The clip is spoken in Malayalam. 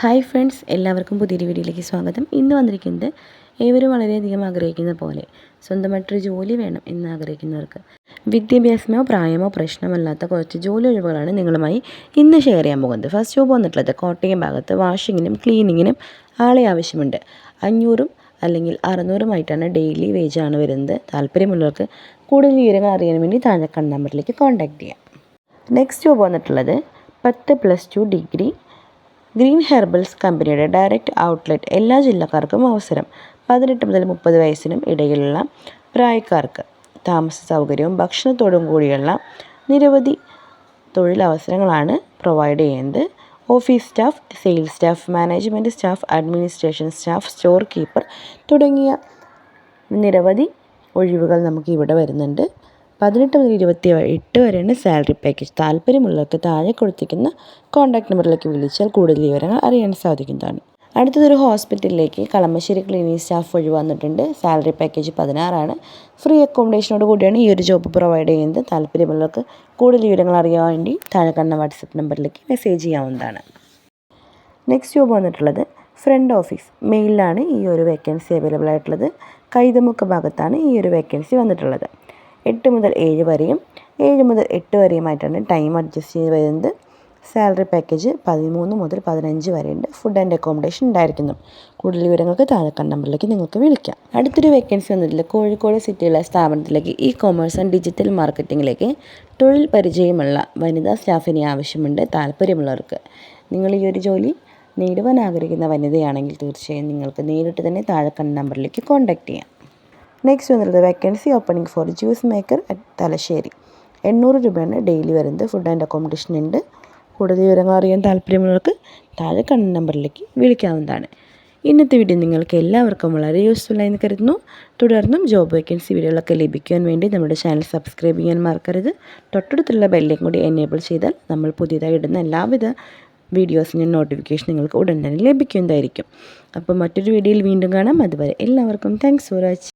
ഹായ് ഫ്രണ്ട്സ് എല്ലാവർക്കും പുതിയൊരു വീഡിയോയിലേക്ക് സ്വാഗതം. ഇന്ന് വന്നിരിക്കുന്നത് ഏവരും വളരെയധികം ആഗ്രഹിക്കുന്ന പോലെ സ്വന്തമായിട്ടൊരു ജോലി വേണം എന്ന് ആഗ്രഹിക്കുന്നവർക്ക്. വിദ്യാഭ്യാസമോ പ്രായമോ പ്രശ്നമല്ലാത്ത കുറച്ച് ജോലി ഒഴിവുകളാണ് നിങ്ങളുമായി ഇന്ന് ഷെയർ ചെയ്യാൻ പോകുന്നത്. ഫസ്റ്റ് ജോബ് വന്നിട്ടുള്ളത് കോട്ടയം ഭാഗത്ത് വാഷിങ്ങിനും ക്ലീനിങ്ങിനും ആളെ ആവശ്യമുണ്ട്. അഞ്ഞൂറും അല്ലെങ്കിൽ അറുന്നൂറുമായിട്ടാണ് ഡെയിലി വേജാണ് വരുന്നത്. താല്പര്യമുള്ളവർക്ക് കൂടുതൽ വിവരങ്ങൾ അറിയാൻ വേണ്ടി താഴെ കണ്ട നമ്പറിലേക്ക് കോൺടാക്റ്റ് ചെയ്യാം. നെക്സ്റ്റ് ജോബ് വന്നിട്ടുള്ളത് പത്ത് plus two degree green herbals കമ്പനിയുടെ ഡയറക്റ്റ് ഔട്ട്ലെറ്റ് എല്ലാ ജില്ലക്കാർക്കും അവസരം. പതിനെട്ട് മുതൽ മുപ്പത് വയസ്സിനും ഇടയിലുള്ള പ്രായക്കാർക്ക് താമസ സൗകര്യവും ഭക്ഷണത്തോടും കൂടിയുള്ള നിരവധി തൊഴിലവസരങ്ങളാണ് പ്രൊവൈഡ് ചെയ്യുന്നത്. Office staff sales staff management staff administration staff store keeper തുടങ്ങിയ നിരവധി ഒഴിവുകൾ നമുക്ക് ഇവിടെ വരുന്നുണ്ട്. പതിനെട്ട് മുതൽ ഇരുപത്തി എട്ട് വരെയാണ് സാലറി പാക്കേജ് താല്പര്യമുള്ളവർക്ക് താഴെ കൊടുത്തിരിക്കുന്ന കോൺടാക്ട് നമ്പറിലേക്ക് വിളിച്ചാൽ കൂടുതൽ വിവരങ്ങൾ അറിയാൻ സാധിക്കുന്നതാണ്. അടുത്തതൊരു ഹോസ്പിറ്റലിലേക്ക് കളമശ്ശേരി ക്ലിനിക് സ്റ്റാഫ് വഴി വന്നിട്ടുണ്ട്. സാലറി പാക്കേജ് പതിനാറാണ്. ഫ്രീ അക്കോമഡേഷനോട് കൂടിയാണ് ഈ ഒരു ജോബ് പ്രൊവൈഡ് ചെയ്യുന്നത്. താല്പര്യമുള്ളവർക്ക് കൂടുതൽ വിവരങ്ങൾ അറിയാൻ വേണ്ടി താഴെ കണ്ട വാട്സപ്പ് നമ്പറിലേക്ക് മെസ്സേജ് ചെയ്യാവുന്നതാണ്. നെക്സ്റ്റ് ജോബ് വന്നിട്ടുള്ളത് ഫ്രണ്ട് ഓഫീസ് മെയിലാണ് ഈ ഒരു വേക്കൻസി അവൈലബിൾ ആയിട്ടുള്ളത്. കൈതമുക്ക് ഭാഗത്താണ് ഈ ഒരു വേക്കൻസി വന്നിട്ടുള്ളത്. എട്ട് മുതൽ ഏഴ് വരെയും ഏഴ് മുതൽ എട്ട് വരെയുമായിട്ടാണ് ടൈം അഡ്ജസ്റ്റ് ചെയ്ത് വരുന്നത്. സാലറി പാക്കേജ് പതിമൂന്ന് മുതൽ പതിനഞ്ച് വരെയുണ്ട്. ഫുഡ് ആൻഡ് അക്കോമഡേഷൻ ഉണ്ടായിരിക്കുന്നു. കൂടുതൽ വിവരങ്ങൾക്ക് താഴെ നമ്പറിലേക്ക് നിങ്ങൾക്ക് വിളിക്കാം. അടുത്തൊരു വേക്കൻസി വന്നിട്ടില്ല. കോഴിക്കോട് സിറ്റിയിലെ സ്ഥാപനത്തിലേക്ക് ഇ കോമേഴ്സ് ആൻഡ് ഡിജിറ്റൽ മാർക്കറ്റിങ്ങിലേക്ക് തൊഴിൽ പരിചയമുള്ള വനിതാ സ്റ്റാഫിനെ ആവശ്യമുണ്ട്. താല്പര്യമുള്ളവർക്ക് നിങ്ങൾ ഈ ഒരു ജോലി നേടുവാൻ ആഗ്രഹിക്കുന്ന വനിതയാണെങ്കിൽ തീർച്ചയായും നിങ്ങൾക്ക് നേരിട്ട് തന്നെ താഴെ നമ്പറിലേക്ക് കോൺടാക്റ്റ് ചെയ്യാം. നെക്സ്റ്റ് വന്നിട്ടുള്ളത് vacancy opening for juice maker at Thalassery. എണ്ണൂറ് രൂപയാണ് ഡെയിലി വരുന്നത്. ഫുഡ് ആൻഡ് അക്കോമഡേഷൻ ഉണ്ട്. കൂടുതൽ വിവരങ്ങൾ അറിയാൻ താല്പര്യമുള്ളവർക്ക് താഴെ കണ്ണ നമ്പറിലേക്ക് വിളിക്കാവുന്നതാണ്. ഇന്നത്തെ വീഡിയോ നിങ്ങൾക്ക് എല്ലാവർക്കും വളരെ യൂസ്ഫുൾ ആയി കരുതുന്നു. തുടർന്നും ജോബ് വേക്കൻസി വീഡിയോകളൊക്കെ ലഭിക്കാൻ വേണ്ടി നമ്മുടെ ചാനൽ സബ്സ്ക്രൈബ് ചെയ്യാൻ മറക്കരുത്. തൊട്ടടുത്തുള്ള ബെല്ലേക്കും കൂടി എനേബിൾ ചെയ്താൽ നമ്മൾ പുതിയതായി ഇടുന്ന എല്ലാവിധ വീഡിയോസിന്റെ നോട്ടിഫിക്കേഷൻ നിങ്ങൾക്ക് ഉടൻ തന്നെ ലഭിക്കുന്നതായിരിക്കും. അപ്പോൾ മറ്റൊരു വീഡിയോയിൽ വീണ്ടും കാണാം. അതുവരെ എല്ലാവർക്കും താങ്ക്സ് ഫോർ വാച്ചിങ്